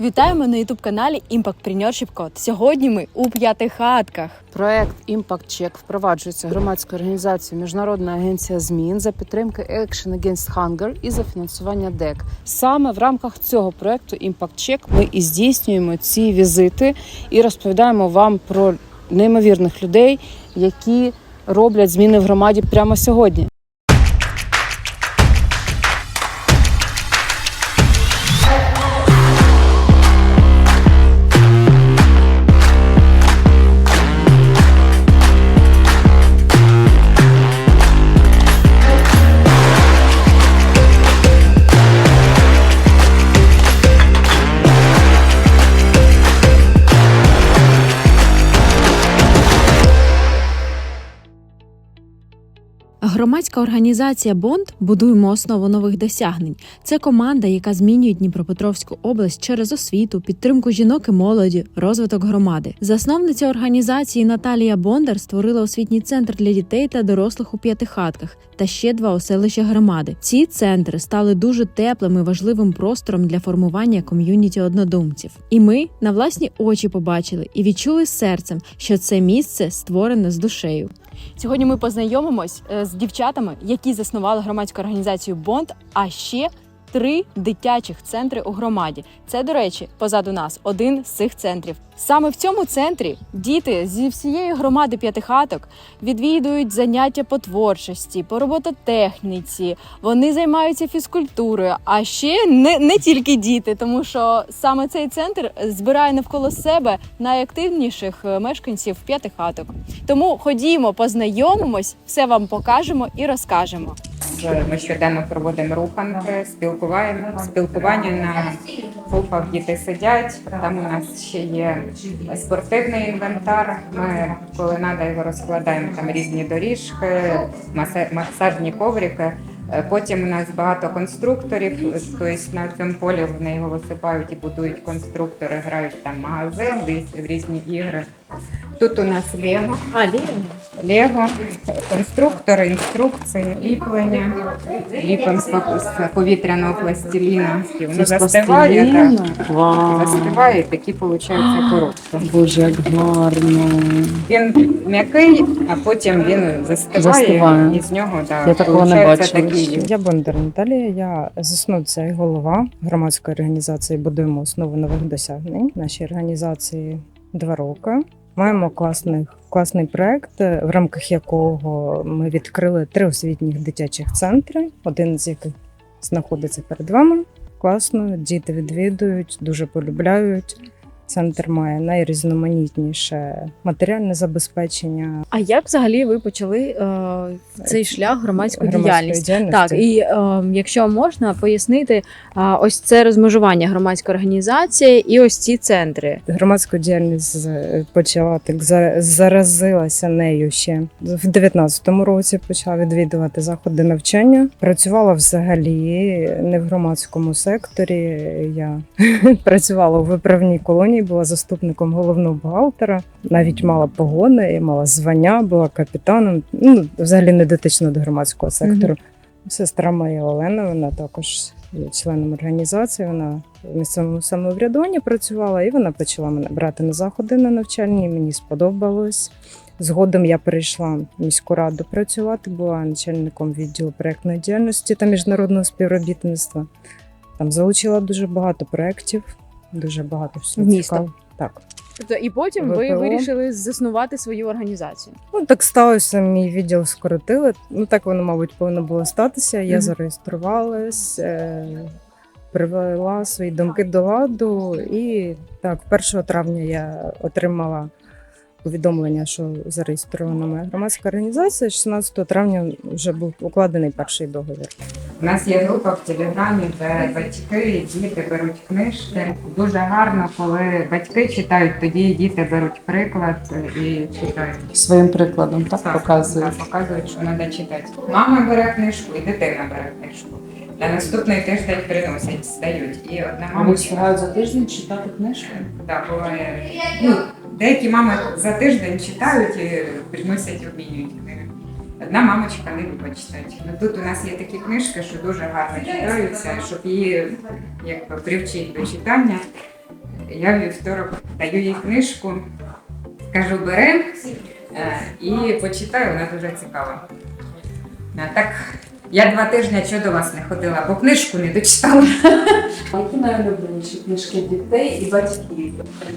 Вітаємо на ютуб каналі Impact Preneurship Code. Сьогодні ми у п'ятихатках. Проект Impact Check впроваджується громадською організацією Міжнародна агенція змін за підтримки Action Against Hunger і за фінансування ДЕК. Саме в рамках цього проекту Impact Check ми і здійснюємо ці візити і розповідаємо вам про неймовірних людей, які роблять зміни в громаді прямо сьогодні. Громадська організація Бонд будуємо основу нових досягнень. Це команда, яка змінює Дніпропетровську область через освіту, підтримку жінок і молоді, розвиток громади. Засновниця організації Наталія Бондар створила освітній центр для дітей та дорослих у п'ятихатках та ще два оселища громади. Ці центри стали дуже теплим і важливим простором для формування ком'юніті однодумців. І ми на власні очі побачили і відчули серцем, що це місце створене з душею. Сьогодні ми познайомимось е, з дівчатами, які заснували громадську організацію Бонд, а ще три дитячих центри у громаді. Це, до речі, позаду нас один з цих центрів. Саме в цьому центрі діти зі всієї громади п'ятихаток відвідують заняття по творчості, по робототехніці. Вони займаються фізкультурою, а ще не, не тільки діти, тому що саме цей центр збирає навколо себе найактивніших е, мешканців п'ятихаток. Тому ходімо, познайомимось, все вам покажемо і розкажемо. Ми щоденно проводимо руханки, спілкування, спілкування на пуфах діти сидять. Там у нас ще є спортивний інвентар. Ми коли треба його розкладаємо там різні доріжки, масажні коврики. Е, Потім у нас багато конструкторів, тобто на цьому полі вони його висипають і будують конструктори, грають там магазин, в різні ігри. Тут у нас Лего. А, Ліна? Лего, конструктори, інструкції, ліплення, ліпимо з повітряного пластиліна. Воно застиває, так. Застиває, і такі виходить коробки. Боже, як гарно. Він м'який, а потім він застиває, Застиває. і з нього так, Я такого не бачила такий Я Бондар Наталія, я засновниця і голова громадської організації Будуємо основи нових досягнень. Нашій організації два роки. Маємо класний, класний проект, е, в рамках якого ми відкрили три освітніх дитячих центри, один з яких знаходиться перед вами. Класно, діти відвідують, дуже полюбляють. Центр має найрізноманітніше матеріальне забезпечення. А як взагалі ви почали е, цей шлях громадської діяльності? діяльності. Так, і е, якщо можна пояснити, е, ось це розмежування громадської організації і ось ці центри. Громадську діяльність з- почала так за- заразилася нею ще в 19-му році. Почала відвідувати заходи навчання. Працювала взагалі не в громадському секторі. Я працювала у виправній колонії, була заступником головного бухгалтера. Навіть мала погони, мала звання, була капітаном. Ну взагалі не дотична до громадського сектору. Сестра моя Олена, вона також є членом організації. Вона в місцевому самоврядуванні працювала, і вона почала мене брати на заходи на навчальні. Мені сподобалось. Згодом я перейшла в міську раду працювати, була начальником відділу проектної діяльності та міжнародного співробітництва. Там залучила дуже багато проєктів, дуже багато всього В місто? цікавого. Так. Тобто, і потім ви ВПО. вирішили заснувати свою організацію. Ну, так сталося, мій відділ скоротили. Ну, так воно, мабуть, повинно було статися. Я Мгм. зареєструвалась, е- привела свої думки до ладу. І так, 1 травня я отримала повідомлення, що зареєстрована моя громадська організація. 16 травня вже був укладений перший договір. У нас є група в телеграмі, де батьки і діти беруть книжки. Дуже гарно, коли батьки читають, тоді діти беруть приклад і читають. Своїм прикладом так, показують. Так, показують, що треба читати. Мама бере книжку і дитина бере книжку. На наступний тиждень приносять, здають. І одна А мама ви встигають за тиждень читати книжку? так, буває. Ну, деякі мами за тиждень читають і приносять, обмінюють книги. Одна мамочка не любить читати. Ну тут у нас є такі книжки, що дуже гарно читаються, щоб її якби привчити до читання. Я вівторок даю їй книжку, кажу, бери е, і почитаю, вона дуже цікава. Так, я два тижні чого до вас не ходила, бо книжку не дочитала. Які найулюбленіші книжки дітей і батьків?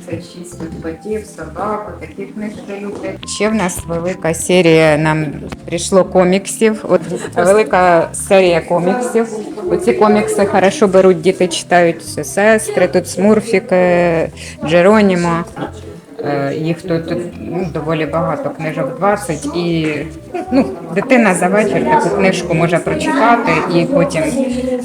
36 від батьків, собаку, такі книжки люблять. Ще в нас велика серія, нам прийшло коміксів. От велика серія коміксів. Оці комікси хорошо беруть, діти читають сестри, тут смурфіки, Джеронімо. Е, Їх тут ну, доволі багато книжок 20 і ну, дитина за вечір таку книжку може прочитати і потім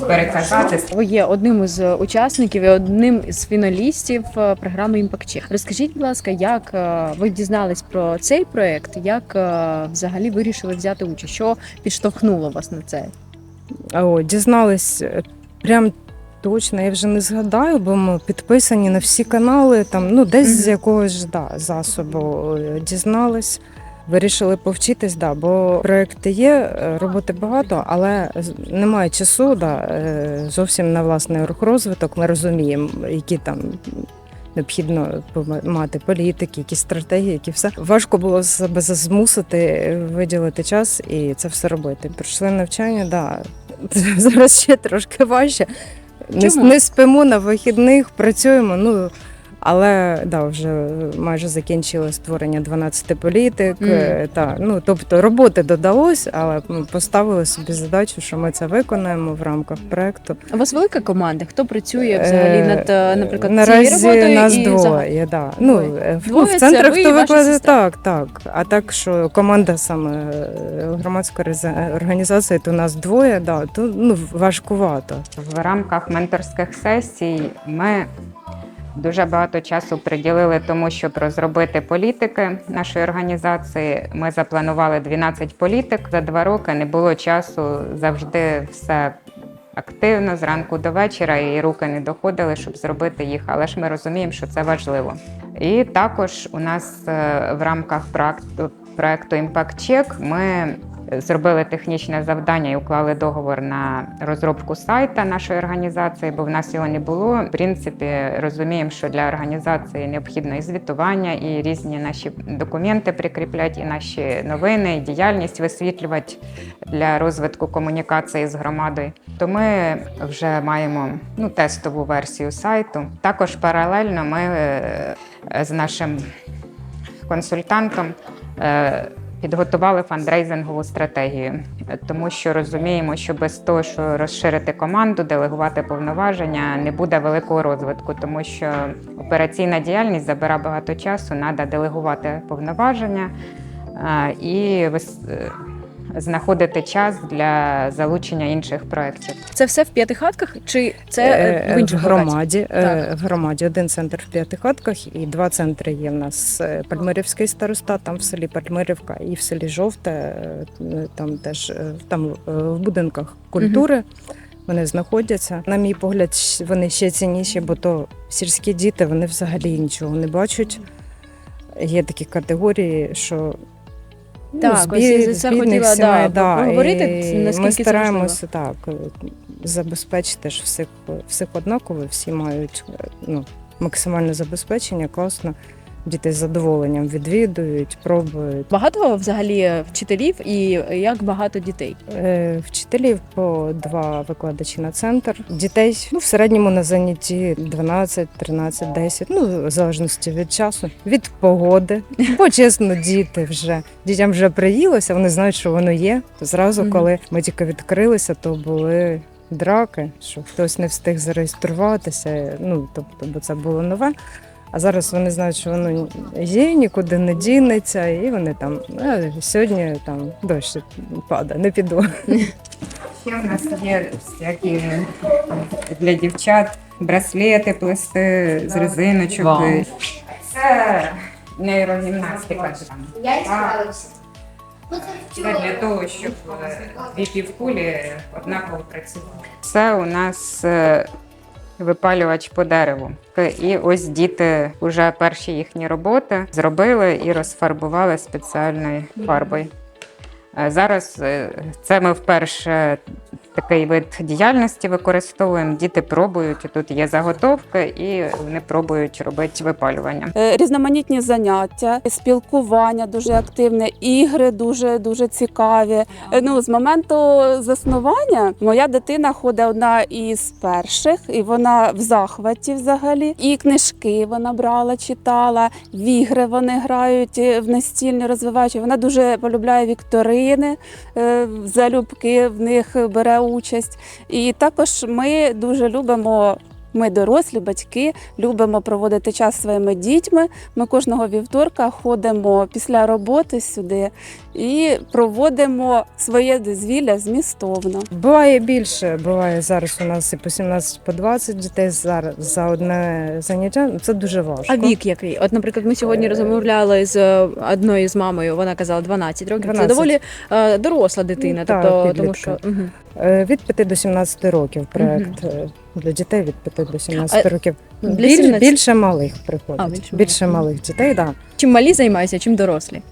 переказати. Ви є одним із учасників і одним із фіналістів е, програми Check. Розкажіть, будь ласка, як е, ви дізнались про цей проект? Як е, взагалі вирішили взяти участь? Що підштовхнуло вас на це? О, дізнались е, прям точно, я вже не згадаю, бо ми підписані на всі канали, там, ну, десь з якогось да, засобу е, дізнались. Вирішили повчитись, да, бо проекти є, е, роботи багато, але немає часу, да, е, зовсім на власний рух розвиток. Ми розуміємо, які там необхідно мати політики, які стратегії, які все. Важко було себе змусити виділити час і це все робити. Пройшли навчання, да. Зараз ще трошки важче. Не, не спимо на вихідних, працюємо. Ну але да, вже майже закінчили створення 12 політик. Е, Та, ну, тобто роботи додалось, але ми поставили собі задачу, що ми це виконаємо в рамках проекту. У вас велика команда? Хто працює взагалі Е, над, е, наприклад, наразі цією роботою? нас і двоє. взагалі? Да. Ну, Двоє. в- Двоє в центрах хто викладає так, так. А так, що команда саме громадської організації, то нас двоє, да, то ну важкувато. В рамках менторських сесій ми дуже багато часу приділили тому, щоб розробити політики нашої організації. Ми запланували 12 політик за два роки. Не було часу завжди все. Активно зранку до вечора і руки не доходили, щоб зробити їх, але ж ми розуміємо, що це важливо. І також у нас е, в рамках проекту, Check ми зробили технічне завдання і уклали договор на розробку сайта нашої організації, бо в нас його не було. В принципі, розуміємо, що для організації необхідно і звітування, і різні наші документи прикріпляти, і наші новини, і діяльність висвітлювати для розвитку комунікації з громадою. То ми вже маємо ну, тестову версію сайту. Також паралельно ми е, з нашим консультантом. Підготували фандрейзингову стратегію, тому що розуміємо, що без того, що розширити команду, делегувати повноваження, не буде великого розвитку, тому що операційна діяльність забирає багато часу, треба делегувати повноваження і знаходити час для залучення інших проєктів. Це все в п'ятихатках? Чи це е, в в інших громаді. е, Так. В громаді один центр в П'ятихатках і два центри є в нас. Е, Пальмирівський старостат, там в селі Пальмирівка, і в селі Жовте, е, там теж е, там е, в будинках культури. Вони знаходяться. На мій погляд, вони ще цінніші, бо то сільські діти вони взагалі нічого не бачать. Є такі категорії, що Так, з ось за це хотіла, сімей, да, поговорити, і наскільки ми це стараємося так е, забезпечити ж всіх, всіх однаково, всі мають е, ну, максимальне забезпечення, класно. Діти з задоволенням відвідують, пробують. Багато взагалі вчителів і як багато дітей? Е, Вчителів по два викладачі на центр. Дітей ну, в середньому на занятті 12, 13, 10, ну, в залежності від часу, від погоди. Бо чесно, діти вже дітям вже приїлося, вони знають, що воно є. Зразу, коли ми тільки відкрилися, то були драки, що хтось не встиг зареєструватися. Ну, тобто, бо це було нове. А зараз вони знають, що воно є, нікуди не дінеться, і вони там «Е, сьогодні там дощ падає, не піду. Ще в нас є всякі для дівчат браслети плести з резиночок. Вау. Це нейрогімнастика. Я і справився. Це для того, щоб е, дві півкулі однаково працювали. Це у нас е, випалювач по дереву. І ось діти вже перші їхні роботи зробили і розфарбували спеціальною фарбою. Е, Зараз е, це ми вперше такий вид діяльності використовуємо. Діти пробують. Тут є заготовки, і вони пробують робити випалювання. Е, різноманітні заняття, спілкування дуже активне, ігри дуже дуже цікаві. Е, Ну з моменту заснування моя дитина ходить одна із перших, і вона в захваті взагалі. І книжки вона брала, читала, в ігри вони грають е, в настільні розвиваючі. Вона дуже полюбляє вікторини, залюбки в них бере участь. І також ми дуже любимо. Ми дорослі батьки любимо проводити час зі своїми дітьми. Ми кожного вівторка ходимо після роботи сюди і проводимо своє дозвілля змістовно. Буває більше, буває зараз у нас і по 17, по 20 дітей зараз за одне заняття. Це дуже важко. А вік який? От, наприклад, ми сьогодні Е, розмовляли з е, одною з мамою. Вона казала 12 років. 12. Це доволі е, доросла дитина. Так, тобто, тому що. Е, Від 5 до 17 років проект е, для дітей від 5 до 17 А років. для Біль- 17? Більше малих приходить. А, більше більше, малих. малих дітей, так. Да. чим малі займаються, чим дорослі.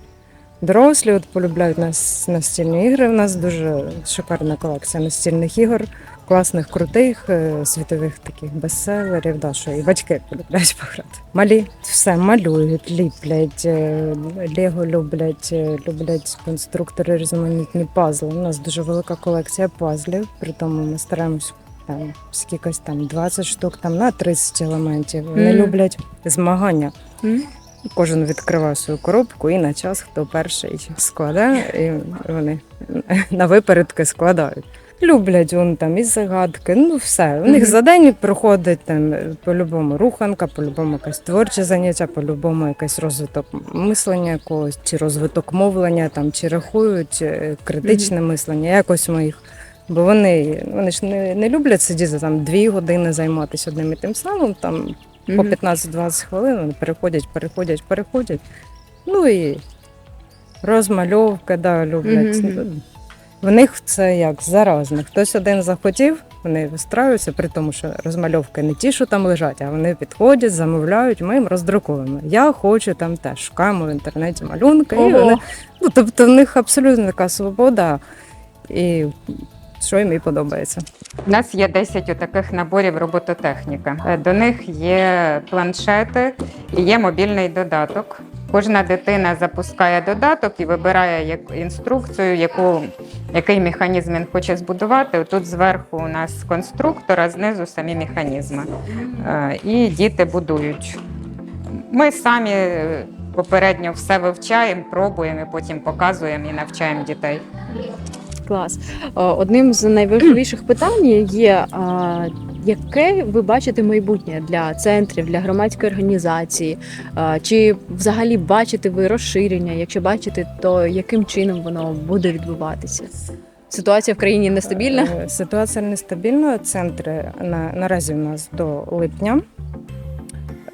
Дорослі от полюбляють нас настільні ігри. У нас дуже шикарна колекція настільних ігор, класних, крутих, е, світових таких бестселерів. Да, що і батьки полюбляють пограти. Малі все малюють, ліплять, е, лего люблять, е, люблять конструктори, різноманітні пазли. У нас дуже велика колекція пазлів, при тому ми стараємось. Там скількось там 20 штук, там на 30 елементів. Вони Мгм. люблять змагання. Мгм. Кожен відкриває свою коробку і на час, хто перший складає, і вони на випередки складають. Люблять вони там і загадки, ну все. У них Мгм. за день проходить там по-любому руханка, по-любому якесь творче заняття, по-любому якийсь розвиток мислення якогось, чи розвиток мовлення, там, чи рахують е, критичне мислення. Якось ми їх. Бо вони, вони ж не, не люблять сидіти там дві години займатися одним і тим самим. Там по 15-20 хвилин вони переходять, переходять, переходять. Ну і розмальовка, да, люблять. Мгм, мгм. В них це як заразне. Хтось один захотів, вони вистраюються, при тому, що розмальовки не ті, що там лежать, а вони підходять, замовляють, ми їм роздруковуємо. Я хочу там теж шукаємо в інтернеті малюнки. І вони, ну, тобто в них абсолютно така свобода. І що їм і подобається. У нас є 10 таких наборів робототехніка. Е, До них є планшети і є мобільний додаток. Кожна дитина запускає додаток і вибирає як інструкцію, яку, який механізм він хоче збудувати. Тут зверху у нас конструктор, а знизу самі механізми. Е, І діти будують. Ми самі попередньо все вивчаємо, пробуємо, і потім показуємо і навчаємо дітей. Клас. Одним з найважливіших питань є, яке ви бачите майбутнє для центрів, для громадської організації? Чи взагалі бачите ви розширення? Якщо бачите, то яким чином воно буде відбуватися? Ситуація в країні нестабільна. Е, Ситуація нестабільна. Центри на, наразі у нас до липня.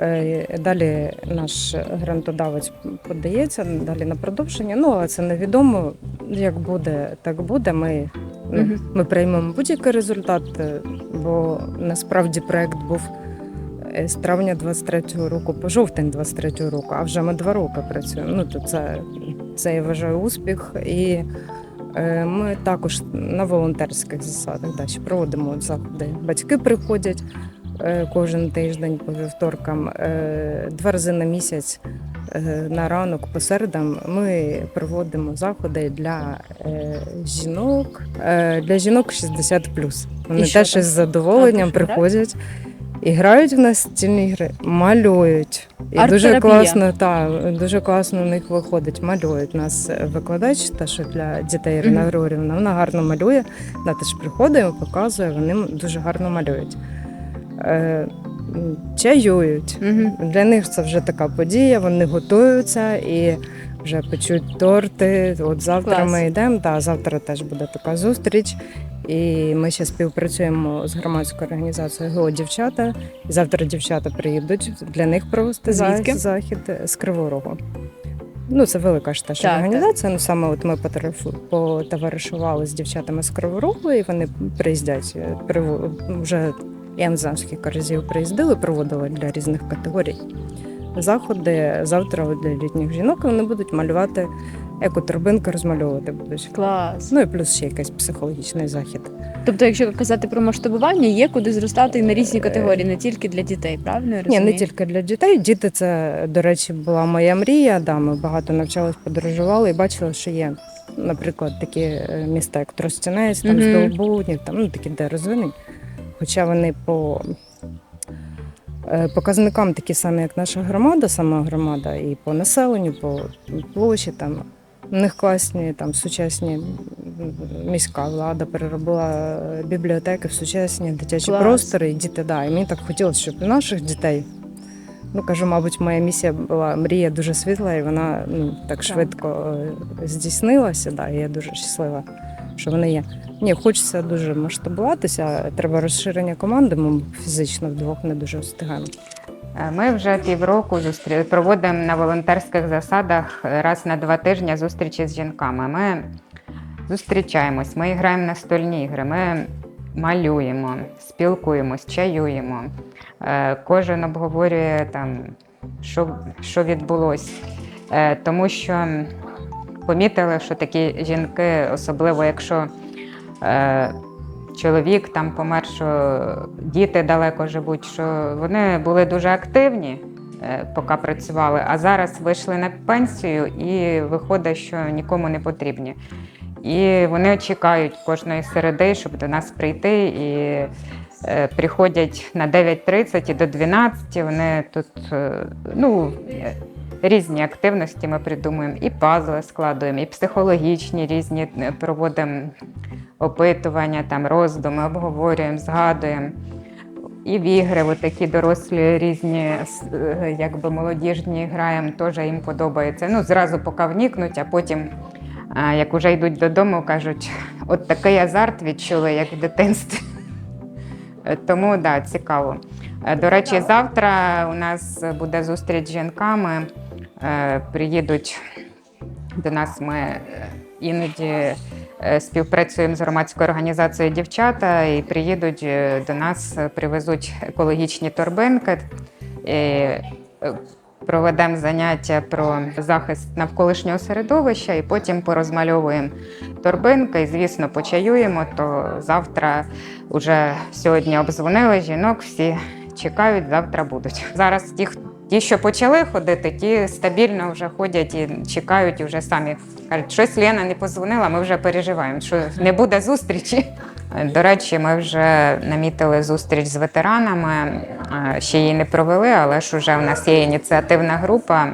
Е, Далі наш грантодавець подається, далі на продовження. Ну, але це невідомо. Як буде, так буде. Ми, ну, Мгм. ми приймемо будь-який результат, е, бо насправді проект був е, з травня 23-го року по жовтень 23-го року, а вже ми два роки працюємо. Ну, то це, це я вважаю успіх. І Е, Ми також на волонтерських засадах далі проводимо заходи. Батьки приходять кожен тиждень по вівторкам, е, два рази на місяць е, на ранок по середам ми проводимо заходи для е, жінок, е, для жінок 60 Вони І теж із задоволенням приходять. І грають в настільні ігри, малюють. І дуже класно, та, дуже класно у них виходить. Малюють. Нас е, викладач, та що для дітей Ірина. Григорівна, вона гарно малює. Вона теж приходить, показує, вони дуже гарно малюють. Е, чаюють. Мгм. Для них це вже така подія, вони готуються і вже печуть торти. От завтра Клас. ми йдемо, та завтра теж буде така зустріч. І ми ще співпрацюємо з громадською організацією ГО дівчата. Завтра дівчата приїдуть для них провести Звідки? захід з Кривого Рогу. Ну, це велика ж теж Так, організація. Ну саме от ми потоваришували з дівчатами з Кривого Рогу, і вони приїздять е, вже я не знаю, скільки разів приїздили, проводили для різних категорій заходи. Завтра для літніх жінок вони будуть малювати екоторбинки розмальовувати будуть. Клас. Ну і плюс ще якийсь психологічний захід. Тобто, якщо казати про масштабування, є куди зростати і на різні категорії, не тільки для дітей, правильно я Ні, не тільки для дітей. Діти це, до речі, була моя мрія. Да, ми багато навчались, подорожували і бачили, що є, наприклад, такі е, міста, як Тростянець, там Мгм. Здолбутнів, там ну такі, де розвинені. Хоча вони по е, показникам такі самі, як наша громада, сама громада, і по населенню, по площі там. У них класні там сучасні міська влада переробила е, бібліотеки в сучасні дитячі Клас. простори. І діти, да. І мені так хотілося, щоб наших дітей. Ну кажу, мабуть, моя місія була мрія дуже світла, і вона ну так швидко е, здійснилася. Да, і я дуже щаслива, що вони є. Ні, хочеться дуже масштабуватися. Треба розширення команди. Ми фізично вдвох не дуже встигаємо. Е, Ми вже півроку зустрі... проводимо на волонтерських засадах е, раз на два тижні зустрічі з жінками. Ми зустрічаємось, ми граємо на стольні ігри, ми малюємо, спілкуємось, чаюємо. Е, Кожен обговорює там, що, що відбулося. Тому що помітили, що такі жінки, особливо якщо чоловік там помер, що діти далеко живуть, що вони були дуже активні, е, поки працювали, а зараз вийшли на пенсію і виходить, що нікому не потрібні. І вони чекають кожної середи, щоб до нас прийти. І е, приходять на 9.30 і до 12. Вони тут е, ну, е, різні активності ми придумуємо, і пазли складуємо, і психологічні різні е, проводимо опитування, там роздуми, обговорюємо, згадуємо. І в ігри, от такі дорослі різні, е, якби молодіжні граємо, теж їм подобається. Ну, зразу поки вникнуть, а потім, як вже йдуть додому, кажуть, от такий азарт відчули, як в дитинстві. Тому так, да, цікаво. Е, До речі, завтра у нас буде зустріч з жінками. Е, Приїдуть до нас. Ми іноді співпрацюємо з громадською організацією дівчата і приїдуть е, до нас, е, привезуть екологічні торбинки. І е, проведемо заняття про захист навколишнього середовища і потім порозмальовуємо торбинки. І, звісно, почаюємо. То завтра вже сьогодні обдзвонили жінок, всі чекають, завтра будуть. Зараз ті, хто- ті, що почали ходити, ті стабільно вже ходять і чекають, вже самі кажуть, щось Лена не позвонила, ми вже переживаємо, що не буде зустрічі. До речі, ми вже намітили зустріч з ветеранами. Ще її не провели, але ж вже в нас є ініціативна група.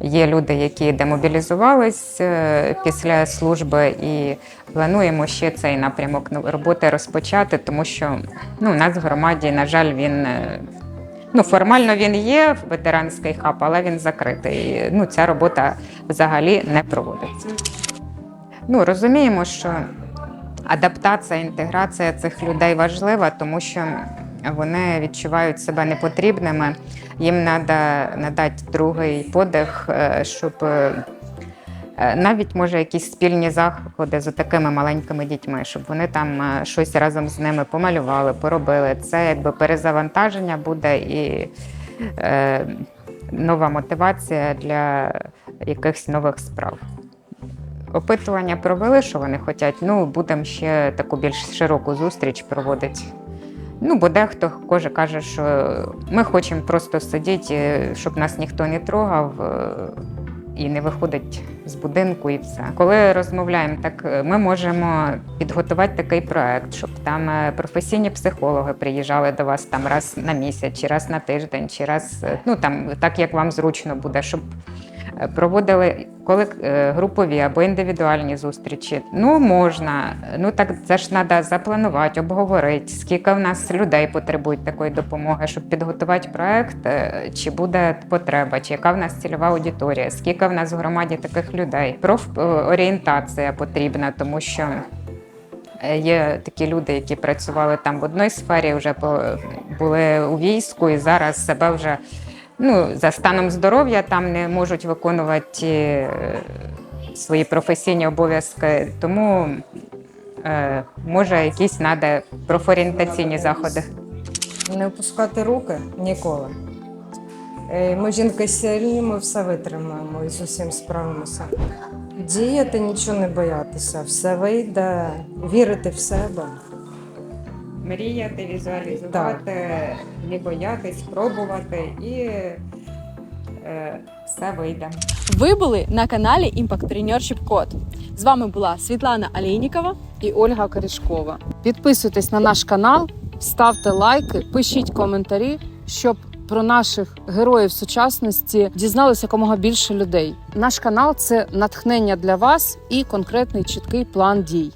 Є люди, які демобілізувались е, після служби, і плануємо ще цей напрямок роботи розпочати, тому що ну, у нас в громаді, на жаль, він е, ну, формально він є ветеранський хаб, але він закритий. Ну, ця робота взагалі не проводиться. Ну, розуміємо, що адаптація, інтеграція цих людей важлива, тому що вони відчувають себе непотрібними. Їм треба надати другий подих, е, щоб е, навіть може якісь спільні заходи з такими маленькими дітьми, щоб вони там е, щось разом з ними помалювали, поробили. Це якби перезавантаження буде і е, нова мотивація для якихось нових справ. Опитування провели, що вони хочуть. Ну, будемо ще таку більш широку зустріч проводити. Ну, бо дехто каже, каже, що ми хочемо просто сидіти, щоб нас ніхто не трогав е, і не виходить з будинку, і все. Коли розмовляємо, так е, ми можемо підготувати такий проект, щоб там е, професійні психологи приїжджали до вас там раз на місяць, чи раз на тиждень, чи раз, е, ну там так як вам зручно буде, щоб проводили коли е, групові або індивідуальні зустрічі. Ну можна. Ну так це ж треба запланувати, обговорити, скільки в нас людей потребують такої допомоги, щоб підготувати проект, е, чи буде потреба, чи яка в нас цільова аудиторія, скільки в нас в громаді таких людей. Профорієнтація потрібна, тому що. Е, Є такі люди, які працювали там в одній сфері, вже були у війську і зараз себе вже ну, за станом здоров'я там не можуть виконувати е, свої професійні обов'язки. Тому е, може якісь треба профорієнтаційні заходи. Не опускати руки ніколи. Е, Ми жінки сильні, ми все витримаємо і з усім справимося. Діяти, нічого не боятися, все вийде, вірити в себе. Мріяти, візуалізувати, не боятись, пробувати і е, все вийде. Ви були на каналі Impact Traineurship Code. З вами була Світлана Алєйнікова. і Ольга Корішкова. Підписуйтесь на наш канал, ставте лайки, пишіть коментарі, щоб про наших героїв сучасності дізналося якомога більше людей. Наш канал це натхнення для вас і конкретний чіткий план дій.